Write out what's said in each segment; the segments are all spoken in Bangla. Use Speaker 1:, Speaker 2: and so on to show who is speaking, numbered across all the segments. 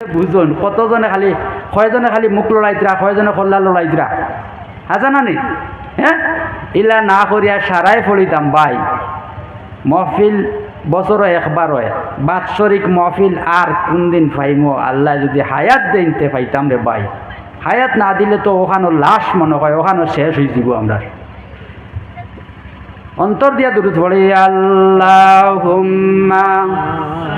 Speaker 1: বুঝুন, কতজনে খালি, কয়জনে খালি মুখ লড়াইতরা কয়জনে কল্লা লড়াইতরা হাজা না নি হ্যাঁ ইলা না করিয়া সারাই ফলিতাম ভাই মহফিল বছর একবার বাৎসরিক মহফিল আর কোনদিন পাইমো আল্লাহ যদি হায়াত দিনতে পাইতাম রে ভাই হায়াত না দিলে তো ওখানো লাশ মনে হয় ওখানো শেষ হয়ে যাব আমরা অন্তর দিয়া দূরত পড়ে আল্লাহ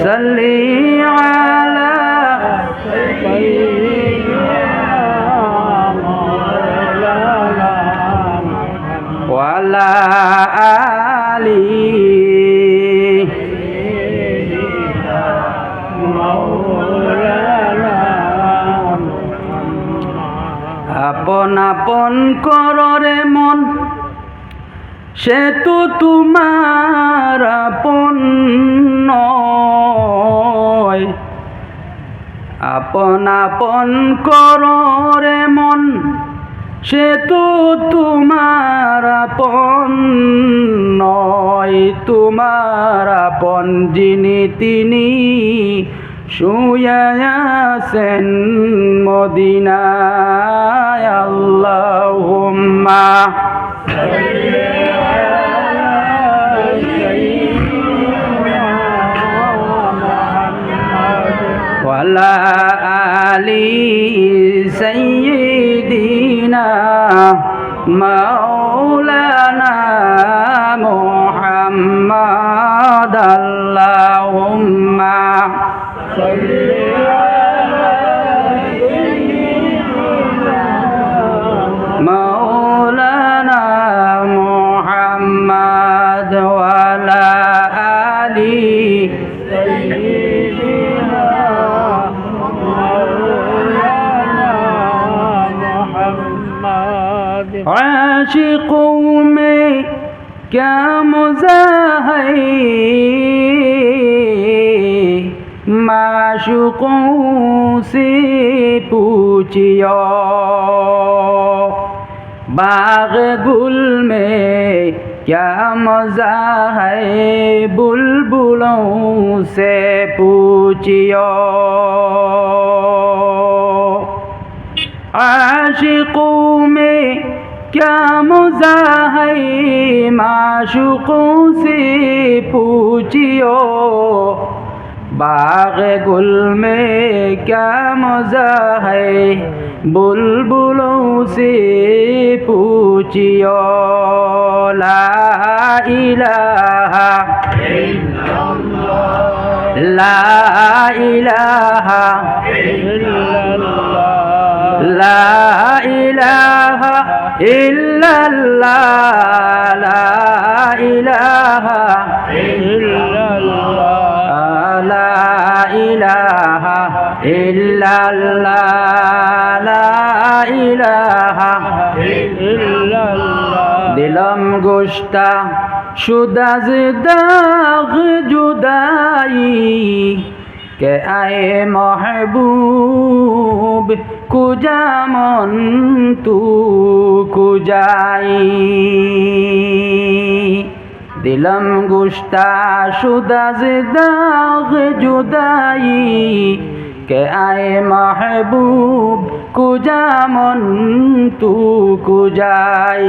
Speaker 1: সাল্লি আলা ওয়ালা আলি আপন আপন কররে মন সে তো তোমার আপন আপন আপন করে মন, সে তো তোমার আপন নয়। তোমার আপন যিনি তিনি শুয়াছেন মদিনায় আল্লাহ ওয়ালা آل سيدنا مولانا محمد اللهم مولانا محمد وعلى عاشقوں میں کیا مزہ ہے معشوقوں سے پوچھیا باغ گل میں کیا مزہ ہے بلبلوں سے پوچھیا عاشقوں میں क्या مزہ है माशुकों से पूछियो باغ गुल में क्या مزہ है बुलबुलों से पूछियो لا الہ ला الہ ला ইল্লাল্লাহ লা ইলাহা ইল্লাল্লাহ লা ইলাহা ইল্লাল্লাহ লা ইলাহা ইল্লাল্লাহ। সুদাজ দাগ জুদাই। কে আয়ে মহবুব কুজামন তু কুজাই। দিলম গুস্তা সুদাজ দাগ জুদাই। কে আয়ে মহবুব কুজামন তু কুজাই।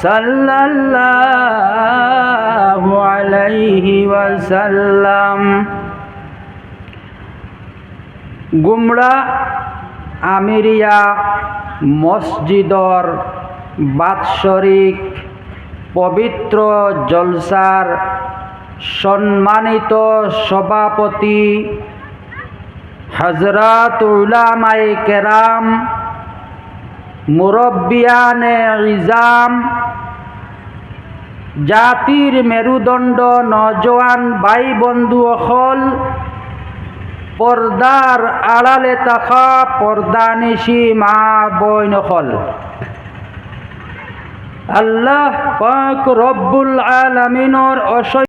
Speaker 1: সাল্লাল্লাহু গুমরা আমিরিয়া মসজিদর বাৎসরিক পবিত্র জলসার সম্মানিত সভাপতি হজরত উলামাই কেরাম মুরব্বিয়ানে ইজাম, জাতির মেরুদণ্ড নজওয়ান ভাই বন্ধু অকল, পর্দার আড়ালে থাকা পর্দানিশি মা বইন অকল। আল্লাহ পাক রব্বুল আলমিনর অসৈ